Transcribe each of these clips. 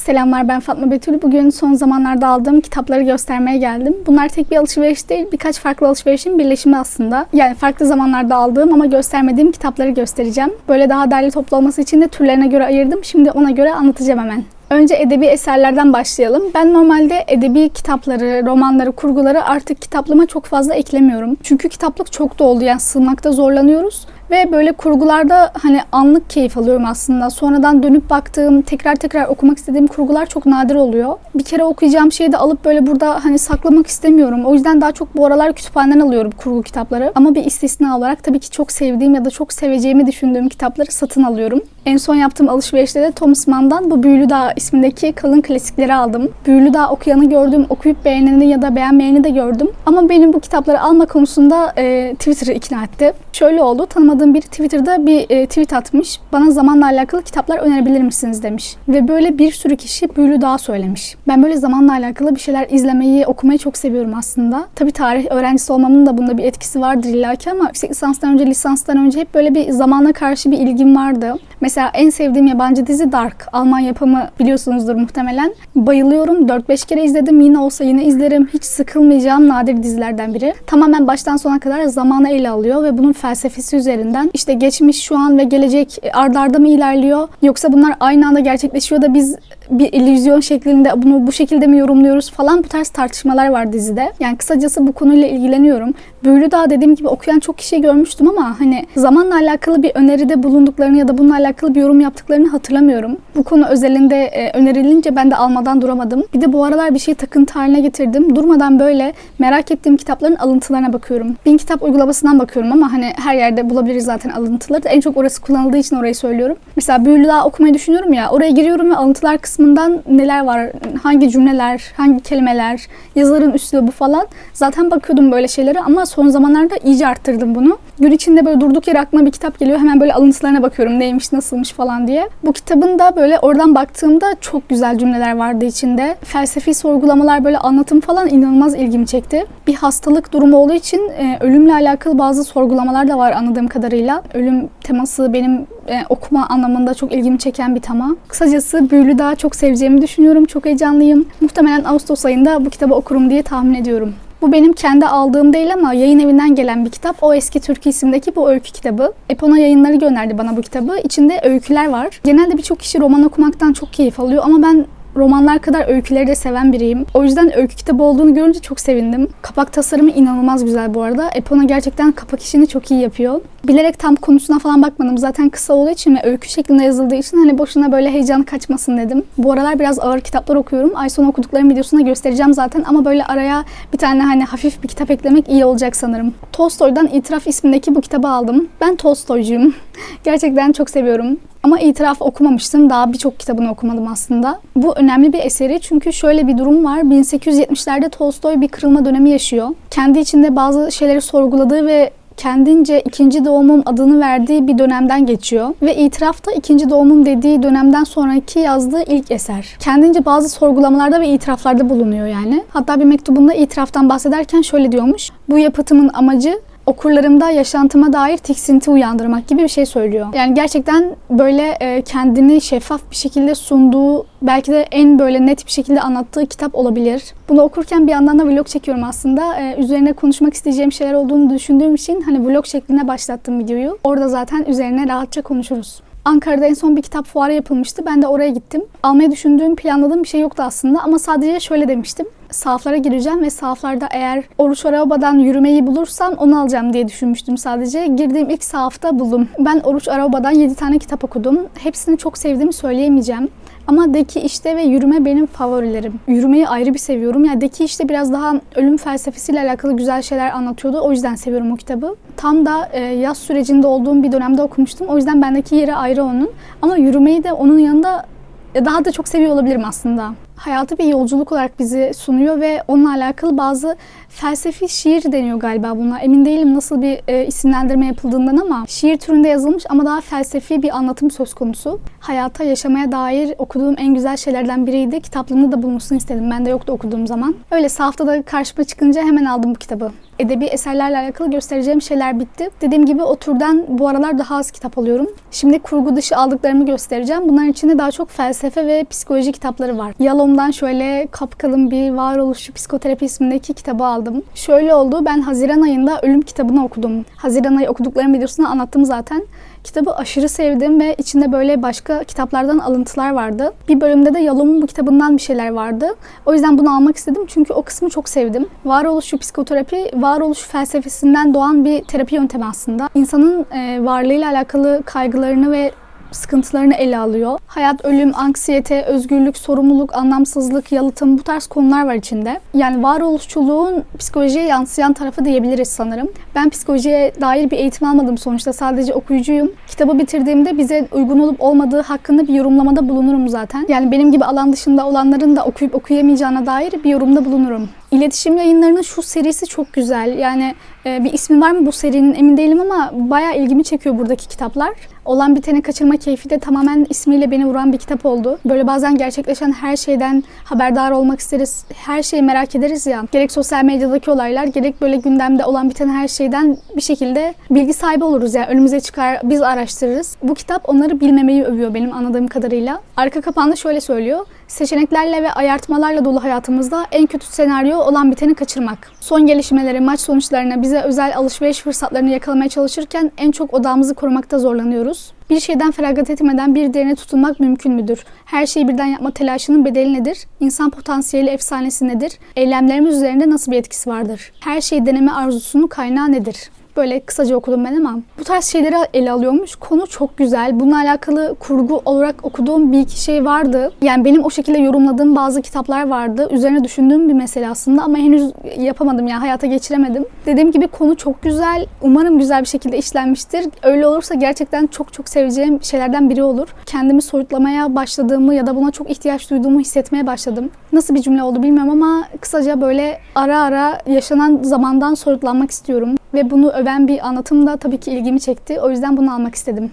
Selamlar ben Fatma Betül. Bugün son zamanlarda aldığım kitapları göstermeye geldim. Bunlar tek bir alışveriş değil, birkaç farklı alışverişin birleşimi aslında. Yani farklı zamanlarda aldığım ama göstermediğim kitapları göstereceğim. Böyle daha derli toplu olması için de türlerine göre ayırdım. Şimdi ona göre anlatacağım hemen. Önce edebi eserlerden başlayalım. Ben normalde edebi kitapları, romanları, kurguları artık kitaplığıma çok fazla eklemiyorum. Çünkü kitaplık çok doldu yani sığmakta zorlanıyoruz. Ve böyle kurgularda hani anlık keyif alıyorum aslında. Sonradan dönüp baktığım, tekrar tekrar okumak istediğim kurgular çok nadir oluyor. Bir kere okuyacağım şeyi de alıp böyle burada hani saklamak istemiyorum. O yüzden daha çok bu aralar kütüphaneden alıyorum kurgu kitapları. Ama bir istisna olarak tabii ki çok sevdiğim ya da çok seveceğimi düşündüğüm kitapları satın alıyorum. En son yaptığım alışverişte de Thomas Mann'dan bu Büyülü Dağ ismindeki kalın klasikleri aldım. Büyülü Dağ okuyanı gördüm, okuyup beğeneni ya da beğenmeyeni de gördüm. Ama benim bu kitapları alma konusunda e, Twitter'ı ikna etti. Şöyle oldu, tanımadığım biri Twitter'da bir e, tweet atmış. Bana zamanla alakalı kitaplar önerebilir misiniz demiş. Ve böyle bir sürü kişi Büyülü Dağ söylemiş. Ben böyle zamanla alakalı bir şeyler izlemeyi, okumayı çok seviyorum aslında. Tabii tarih öğrencisi olmamın da bunda bir etkisi vardır illaki ama yüksek lisanstan önce, lisanstan önce hep böyle bir zamana karşı bir ilgim vardı. Mesela en sevdiğim yabancı dizi Dark. Alman yapımı biliyorsunuzdur muhtemelen. Bayılıyorum. 4-5 kere izledim. Yine olsa yine izlerim. Hiç sıkılmayacağım nadir dizilerden biri. Tamamen baştan sona kadar zamanı ele alıyor ve bunun felsefesi üzerinden. İşte geçmiş, şu an ve gelecek ardarda arda mı ilerliyor? Yoksa bunlar aynı anda gerçekleşiyor da biz bir illüzyon şeklinde bunu bu şekilde mi yorumluyoruz falan bu tarz tartışmalar var dizide. Yani kısacası bu konuyla ilgileniyorum. Büyülü Dağ dediğim gibi okuyan çok kişi görmüştüm ama hani zamanla alakalı bir öneride bulunduklarını ya da bununla alakalı bir yorum yaptıklarını hatırlamıyorum. Bu konu özelinde e, önerilince ben de almadan duramadım. Bir de bu aralar bir şeyi takıntı haline getirdim. Durmadan böyle merak ettiğim kitapların alıntılarına bakıyorum. Bin kitap uygulamasından bakıyorum ama hani her yerde bulabiliriz zaten alıntıları. En çok orası kullanıldığı için orayı söylüyorum. Mesela Büyülü Dağ okumayı düşünüyorum ya oraya giriyorum ve alıntılar kısmından neler var, hangi cümleler, hangi kelimeler, yazarın üslubu falan. Zaten bakıyordum böyle şeylere ama son zamanlarda iyice arttırdım bunu. Gün içinde böyle durduk yere aklıma bir kitap geliyor. Hemen böyle alıntılarına bakıyorum neymiş, nasılmış falan diye. Bu kitabın da böyle oradan baktığımda çok güzel cümleler vardı içinde. Felsefi sorgulamalar böyle anlatım falan inanılmaz ilgimi çekti. Bir hastalık durumu olduğu için e, ölümle alakalı bazı sorgulamalar da var anladığım kadarıyla. Ölüm teması benim e, okuma anlamında çok ilgimi çeken bir tema. Kısacası Büyülü Dağ çok seveceğimi düşünüyorum. Çok heyecanlıyım. Muhtemelen Ağustos ayında bu kitabı okurum diye tahmin ediyorum. Bu benim kendi aldığım değil ama yayın evinden gelen bir kitap. O Eski Türkü isimdeki bu öykü kitabı. Epona yayınları gönderdi bana bu kitabı. İçinde öyküler var. Genelde birçok kişi roman okumaktan çok keyif alıyor ama ben romanlar kadar öyküleri de seven biriyim. O yüzden öykü kitabı olduğunu görünce çok sevindim. Kapak tasarımı inanılmaz güzel bu arada. Epona gerçekten kapak işini çok iyi yapıyor. Bilerek tam konusuna falan bakmadım. Zaten kısa olduğu için ve öykü şeklinde yazıldığı için hani boşuna böyle heyecan kaçmasın dedim. Bu aralar biraz ağır kitaplar okuyorum. Ay sonu okuduklarım videosunda göstereceğim zaten ama böyle araya bir tane hani hafif bir kitap eklemek iyi olacak sanırım. Tolstoy'dan İtiraf ismindeki bu kitabı aldım. Ben Tolstoycuyum. Gerçekten çok seviyorum. Ama itiraf okumamıştım. Daha birçok kitabını okumadım aslında. Bu önemli bir eseri çünkü şöyle bir durum var. 1870'lerde Tolstoy bir kırılma dönemi yaşıyor. Kendi içinde bazı şeyleri sorguladığı ve kendince ikinci doğumum adını verdiği bir dönemden geçiyor. Ve itiraf da ikinci doğumum dediği dönemden sonraki yazdığı ilk eser. Kendince bazı sorgulamalarda ve itiraflarda bulunuyor yani. Hatta bir mektubunda itiraftan bahsederken şöyle diyormuş. Bu yapıtımın amacı okurlarımda yaşantıma dair tiksinti uyandırmak gibi bir şey söylüyor. Yani gerçekten böyle e, kendini şeffaf bir şekilde sunduğu, belki de en böyle net bir şekilde anlattığı kitap olabilir. Bunu okurken bir yandan da vlog çekiyorum aslında. E, üzerine konuşmak isteyeceğim şeyler olduğunu düşündüğüm için hani vlog şeklinde başlattım videoyu. Orada zaten üzerine rahatça konuşuruz. Ankara'da en son bir kitap fuarı yapılmıştı. Ben de oraya gittim. Almayı düşündüğüm, planladığım bir şey yoktu aslında ama sadece şöyle demiştim. Sahaflara gireceğim ve sahaflarda eğer Oruç Araba'dan yürümeyi bulursam onu alacağım diye düşünmüştüm sadece. Girdiğim ilk sahafta buldum. Ben Oruç Araba'dan 7 tane kitap okudum. Hepsini çok sevdiğimi söyleyemeyeceğim. Ama Deki işte ve yürüme benim favorilerim. Yürümeyi ayrı bir seviyorum. Yani Deki işte biraz daha ölüm felsefesiyle alakalı güzel şeyler anlatıyordu. O yüzden seviyorum o kitabı. Tam da e, yaz sürecinde olduğum bir dönemde okumuştum. O yüzden bendeki yeri ayrı onun. Ama yürümeyi de onun yanında daha da çok seviyor olabilirim aslında. Hayatı bir yolculuk olarak bize sunuyor ve onunla alakalı bazı felsefi şiir deniyor galiba buna. Emin değilim nasıl bir e, isimlendirme yapıldığından ama şiir türünde yazılmış ama daha felsefi bir anlatım söz konusu. Hayata, yaşamaya dair okuduğum en güzel şeylerden biriydi. Kitaplığında da bulunsun istedim. Ben de yoktu okuduğum zaman. Öyle haftada karşıma çıkınca hemen aldım bu kitabı edebi eserlerle alakalı göstereceğim şeyler bitti. Dediğim gibi o türden bu aralar daha az kitap alıyorum. Şimdi kurgu dışı aldıklarımı göstereceğim. Bunların içinde daha çok felsefe ve psikoloji kitapları var. Yalom'dan şöyle kapkalın bir varoluşçu psikoterapi ismindeki kitabı aldım. Şöyle oldu. Ben Haziran ayında Ölüm kitabını okudum. Haziran ayı okuduklarım videosunu anlattım zaten. Kitabı aşırı sevdim ve içinde böyle başka kitaplardan alıntılar vardı. Bir bölümde de Yalom'un bu kitabından bir şeyler vardı. O yüzden bunu almak istedim çünkü o kısmı çok sevdim. Varoluşçu psikoterapi, varoluş felsefesinden doğan bir terapi yöntemi aslında. İnsanın e, varlığıyla alakalı kaygılarını ve sıkıntılarını ele alıyor. Hayat, ölüm, anksiyete, özgürlük, sorumluluk, anlamsızlık, yalıtım bu tarz konular var içinde. Yani varoluşçuluğun psikolojiye yansıyan tarafı diyebiliriz sanırım. Ben psikolojiye dair bir eğitim almadım sonuçta sadece okuyucuyum. Kitabı bitirdiğimde bize uygun olup olmadığı hakkında bir yorumlamada bulunurum zaten. Yani benim gibi alan dışında olanların da okuyup okuyamayacağına dair bir yorumda bulunurum. İletişim yayınlarının şu serisi çok güzel. Yani e, bir ismi var mı bu serinin emin değilim ama bayağı ilgimi çekiyor buradaki kitaplar. Olan biteni kaçırma keyfi de tamamen ismiyle beni vuran bir kitap oldu. Böyle bazen gerçekleşen her şeyden haberdar olmak isteriz. Her şeyi merak ederiz ya. Gerek sosyal medyadaki olaylar gerek böyle gündemde olan biten her şeyden bir şekilde bilgi sahibi oluruz. Yani önümüze çıkar biz araştırırız. Bu kitap onları bilmemeyi övüyor benim anladığım kadarıyla. Arka kapağında şöyle söylüyor. Seçeneklerle ve ayartmalarla dolu hayatımızda en kötü senaryo olan biteni kaçırmak. Son gelişmeleri, maç sonuçlarına, bize özel alışveriş fırsatlarını yakalamaya çalışırken en çok odağımızı korumakta zorlanıyoruz. Bir şeyden feragat etmeden bir diğerine tutunmak mümkün müdür? Her şeyi birden yapma telaşının bedeli nedir? İnsan potansiyeli efsanesi nedir? Eylemlerimiz üzerinde nasıl bir etkisi vardır? Her şeyi deneme arzusunun kaynağı nedir? Böyle kısaca okudum ben ama bu tarz şeyleri ele alıyormuş. Konu çok güzel. Bununla alakalı kurgu olarak okuduğum bir iki şey vardı. Yani benim o şekilde yorumladığım bazı kitaplar vardı. Üzerine düşündüğüm bir mesele aslında ama henüz yapamadım yani hayata geçiremedim. Dediğim gibi konu çok güzel. Umarım güzel bir şekilde işlenmiştir. Öyle olursa gerçekten çok çok seveceğim şeylerden biri olur. Kendimi soyutlamaya başladığımı ya da buna çok ihtiyaç duyduğumu hissetmeye başladım. Nasıl bir cümle oldu bilmiyorum ama kısaca böyle ara ara yaşanan zamandan soyutlanmak istiyorum. Ve bunu öven bir anlatım da tabii ki ilgimi çekti. O yüzden bunu almak istedim.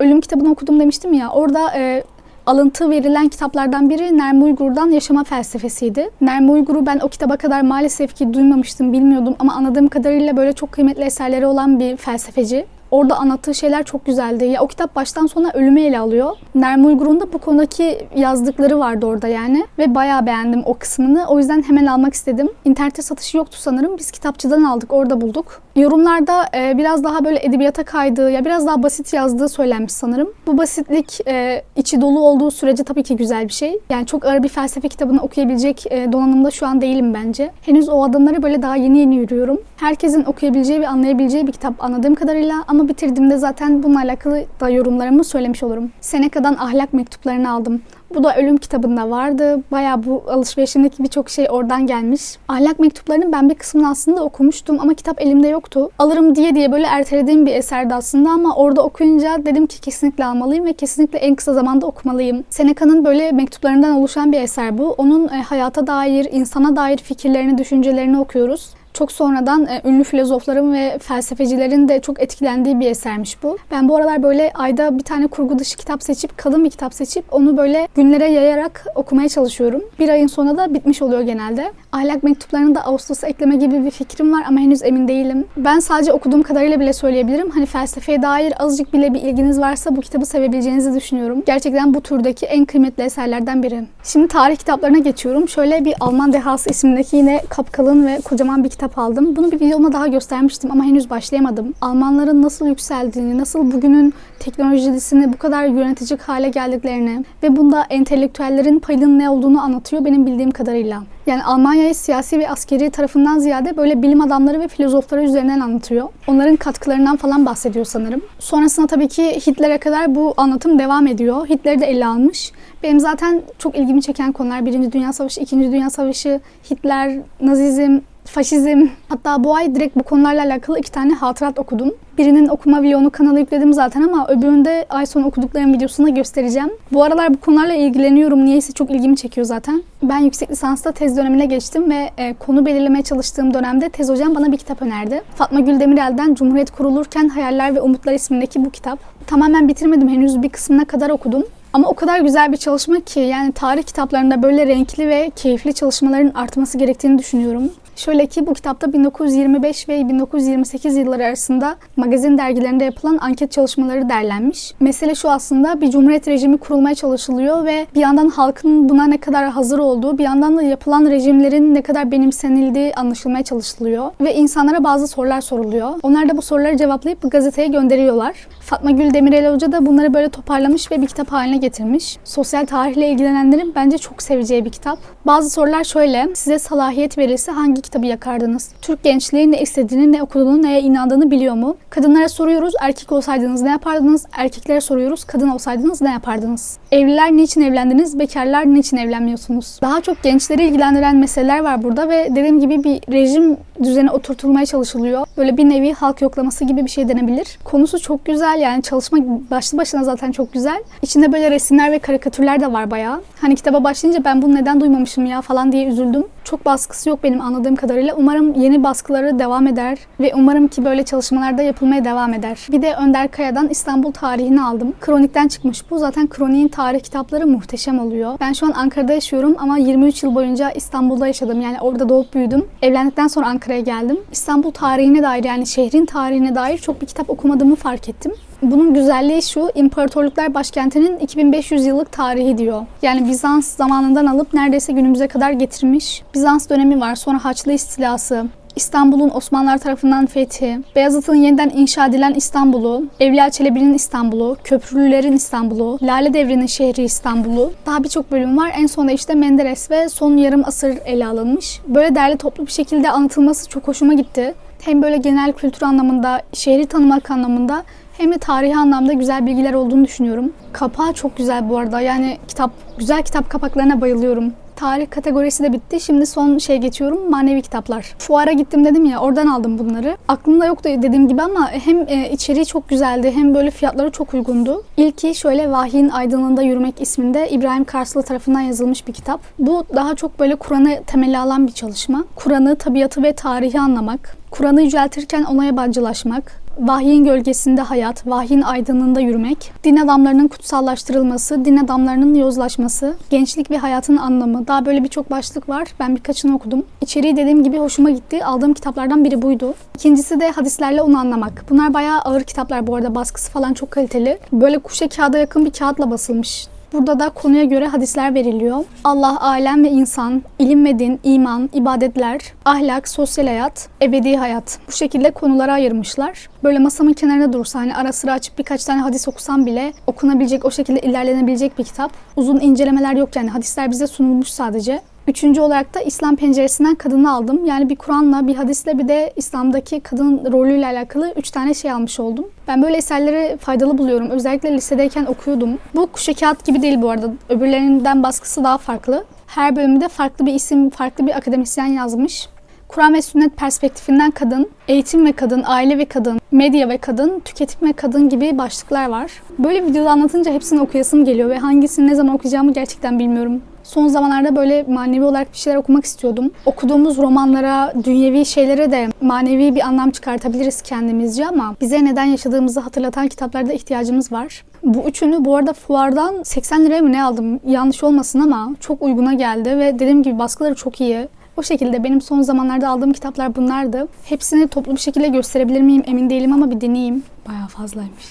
Ölüm kitabını okudum demiştim ya. Orada e, alıntı verilen kitaplardan biri Nermi Uygur'dan Yaşama Felsefesiydi. Nermi Uygur'u ben o kitaba kadar maalesef ki duymamıştım, bilmiyordum ama anladığım kadarıyla böyle çok kıymetli eserleri olan bir felsefeci. Orada anlattığı şeyler çok güzeldi. Ya o kitap baştan sona ölümü ele alıyor. Nermi Uygur'un da bu konudaki yazdıkları vardı orada yani. Ve bayağı beğendim o kısmını. O yüzden hemen almak istedim. İnternette satışı yoktu sanırım. Biz kitapçıdan aldık. Orada bulduk. Yorumlarda e, biraz daha böyle edebiyata kaydığı ya biraz daha basit yazdığı söylenmiş sanırım. Bu basitlik e, içi dolu olduğu sürece tabii ki güzel bir şey. Yani çok ağır bir felsefe kitabını okuyabilecek e, donanımda şu an değilim bence. Henüz o adımları böyle daha yeni yeni yürüyorum. Herkesin okuyabileceği ve anlayabileceği bir kitap anladığım kadarıyla ama bitirdiğimde zaten bununla alakalı da yorumlarımı söylemiş olurum. Seneca'dan ahlak mektuplarını aldım. Bu da ölüm kitabında vardı. Baya bu alışverişimdeki birçok şey oradan gelmiş. Ahlak mektuplarının ben bir kısmını aslında okumuştum ama kitap elimde yoktu. Alırım diye diye böyle ertelediğim bir eserdi aslında ama orada okuyunca dedim ki kesinlikle almalıyım ve kesinlikle en kısa zamanda okumalıyım. Seneca'nın böyle mektuplarından oluşan bir eser bu. Onun e, hayata dair, insana dair fikirlerini, düşüncelerini okuyoruz. Çok sonradan e, ünlü filozofların ve felsefecilerin de çok etkilendiği bir esermiş bu. Ben bu aralar böyle ayda bir tane kurgu dışı kitap seçip, kalın bir kitap seçip onu böyle günlere yayarak okumaya çalışıyorum. Bir ayın sonunda da bitmiş oluyor genelde. Ahlak mektuplarını da Ağustos'a ekleme gibi bir fikrim var ama henüz emin değilim. Ben sadece okuduğum kadarıyla bile söyleyebilirim. Hani felsefeye dair azıcık bile bir ilginiz varsa bu kitabı sevebileceğinizi düşünüyorum. Gerçekten bu türdeki en kıymetli eserlerden biri. Şimdi tarih kitaplarına geçiyorum. Şöyle bir Alman Dehası ismindeki yine kapkalın ve kocaman bir kitap aldım. Bunu bir videomda daha göstermiştim ama henüz başlayamadım. Almanların nasıl yükseldiğini, nasıl bugünün teknolojisini bu kadar yönetecek hale geldiklerini ve bunda entelektüellerin payının ne olduğunu anlatıyor benim bildiğim kadarıyla. Yani Almanya'yı siyasi ve askeri tarafından ziyade böyle bilim adamları ve filozofları üzerinden anlatıyor. Onların katkılarından falan bahsediyor sanırım. Sonrasında tabii ki Hitler'e kadar bu anlatım devam ediyor. Hitler'i de ele almış. Benim zaten çok ilgimi çeken konular Birinci Dünya Savaşı, İkinci Dünya Savaşı, Hitler, Nazizm, faşizm. Hatta bu ay direkt bu konularla alakalı iki tane hatırat okudum. Birinin okuma vlogunu kanala yükledim zaten ama öbüründe ay sonu okuduklarım videosunda göstereceğim. Bu aralar bu konularla ilgileniyorum. Niyeyse çok ilgimi çekiyor zaten. Ben yüksek lisansta tez dönemine geçtim ve e, konu belirlemeye çalıştığım dönemde tez hocam bana bir kitap önerdi. Fatma Gül Demirel'den Cumhuriyet Kurulurken Hayaller ve Umutlar ismindeki bu kitap. Tamamen bitirmedim henüz bir kısmına kadar okudum. Ama o kadar güzel bir çalışma ki yani tarih kitaplarında böyle renkli ve keyifli çalışmaların artması gerektiğini düşünüyorum. Şöyle ki bu kitapta 1925 ve 1928 yılları arasında magazin dergilerinde yapılan anket çalışmaları derlenmiş. Mesele şu aslında bir cumhuriyet rejimi kurulmaya çalışılıyor ve bir yandan halkın buna ne kadar hazır olduğu, bir yandan da yapılan rejimlerin ne kadar benimsenildiği anlaşılmaya çalışılıyor. Ve insanlara bazı sorular soruluyor. Onlar da bu soruları cevaplayıp gazeteye gönderiyorlar. Fatma Gül Demirel Hoca da bunları böyle toparlamış ve bir kitap haline getirmiş. Sosyal tarihle ilgilenenlerin bence çok seveceği bir kitap. Bazı sorular şöyle. Size salahiyet verilse hangi kitabı yakardınız? Türk gençliği ne istediğini, ne okuduğunu, neye inandığını biliyor mu? Kadınlara soruyoruz. Erkek olsaydınız ne yapardınız? Erkeklere soruyoruz. Kadın olsaydınız ne yapardınız? Evliler niçin evlendiniz? Bekarlar niçin evlenmiyorsunuz? Daha çok gençleri ilgilendiren meseleler var burada ve dediğim gibi bir rejim düzeni oturtulmaya çalışılıyor. Böyle bir nevi halk yoklaması gibi bir şey denebilir. Konusu çok güzel yani çalışma başlı başına zaten çok güzel. İçinde böyle resimler ve karikatürler de var bayağı. Hani kitaba başlayınca ben bunu neden duymamışım ya falan diye üzüldüm. Çok baskısı yok benim anladığım kadarıyla. Umarım yeni baskıları devam eder ve umarım ki böyle çalışmalarda yapılmaya devam eder. Bir de Önder Kaya'dan İstanbul tarihini aldım. Kronikten çıkmış bu. Zaten kroniğin tarih kitapları muhteşem oluyor. Ben şu an Ankara'da yaşıyorum ama 23 yıl boyunca İstanbul'da yaşadım. Yani orada doğup büyüdüm. Evlendikten sonra Ankara'ya geldim. İstanbul tarihine dair yani şehrin tarihine dair çok bir kitap okumadığımı fark ettim. Bunun güzelliği şu, İmparatorluklar Başkenti'nin 2500 yıllık tarihi diyor. Yani Bizans zamanından alıp neredeyse günümüze kadar getirmiş. Bizans dönemi var, sonra Haçlı istilası, İstanbul'un Osmanlılar tarafından fethi, Beyazıt'ın yeniden inşa edilen İstanbul'u, Evliya Çelebi'nin İstanbul'u, Köprülülerin İstanbul'u, Lale Devri'nin şehri İstanbul'u, daha birçok bölüm var. En sonunda işte Menderes ve son yarım asır ele alınmış. Böyle derli toplu bir şekilde anlatılması çok hoşuma gitti. Hem böyle genel kültür anlamında, şehri tanımak anlamında hem de tarihi anlamda güzel bilgiler olduğunu düşünüyorum. Kapağı çok güzel bu arada. Yani kitap, güzel kitap kapaklarına bayılıyorum. Tarih kategorisi de bitti. Şimdi son şey geçiyorum. Manevi kitaplar. Fuara gittim dedim ya oradan aldım bunları. Aklımda yoktu dediğim gibi ama hem e, içeriği çok güzeldi hem böyle fiyatları çok uygundu. İlki şöyle Vahyin Aydınlığında Yürümek isminde İbrahim Karslı tarafından yazılmış bir kitap. Bu daha çok böyle Kur'an'ı temeli alan bir çalışma. Kur'an'ı, tabiatı ve tarihi anlamak. Kur'an'ı yüceltirken ona yabancılaşmak, vahyin gölgesinde hayat, vahyin aydınlığında yürümek, din adamlarının kutsallaştırılması, din adamlarının yozlaşması, gençlik ve hayatın anlamı. Daha böyle birçok başlık var. Ben birkaçını okudum. İçeriği dediğim gibi hoşuma gitti. Aldığım kitaplardan biri buydu. İkincisi de hadislerle onu anlamak. Bunlar bayağı ağır kitaplar bu arada. Baskısı falan çok kaliteli. Böyle kuşa kağıda yakın bir kağıtla basılmış. Burada da konuya göre hadisler veriliyor. Allah, alem ve insan, ilim ve din, iman, ibadetler, ahlak, sosyal hayat, ebedi hayat. Bu şekilde konulara ayırmışlar. Böyle masamın kenarında dursa hani ara sıra açıp birkaç tane hadis okusam bile okunabilecek, o şekilde ilerlenebilecek bir kitap. Uzun incelemeler yok yani hadisler bize sunulmuş sadece. Üçüncü olarak da İslam penceresinden kadını aldım. Yani bir Kur'an'la, bir hadisle bir de İslam'daki kadın rolüyle alakalı üç tane şey almış oldum. Ben böyle eserleri faydalı buluyorum. Özellikle lisedeyken okuyordum. Bu kuşa kağıt gibi değil bu arada. Öbürlerinden baskısı daha farklı. Her bölümde farklı bir isim, farklı bir akademisyen yazmış. Kur'an ve sünnet perspektifinden kadın, eğitim ve kadın, aile ve kadın, medya ve kadın, tüketim ve kadın gibi başlıklar var. Böyle videoda anlatınca hepsini okuyasım geliyor ve hangisini ne zaman okuyacağımı gerçekten bilmiyorum. Son zamanlarda böyle manevi olarak bir şeyler okumak istiyordum. Okuduğumuz romanlara, dünyevi şeylere de manevi bir anlam çıkartabiliriz kendimizce ama bize neden yaşadığımızı hatırlatan kitaplarda ihtiyacımız var. Bu üçünü bu arada fuardan 80 liraya mı ne aldım? Yanlış olmasın ama çok uyguna geldi ve dediğim gibi baskıları çok iyi. O şekilde benim son zamanlarda aldığım kitaplar bunlardı. Hepsini toplu bir şekilde gösterebilir miyim emin değilim ama bir deneyeyim. Bayağı fazlaymış.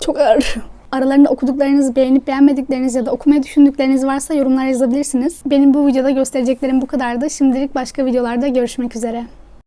Çok ağır. Aralarında okuduklarınız, beğenip beğenmedikleriniz ya da okumayı düşündükleriniz varsa yorumlara yazabilirsiniz. Benim bu videoda göstereceklerim bu kadardı. Şimdilik başka videolarda görüşmek üzere.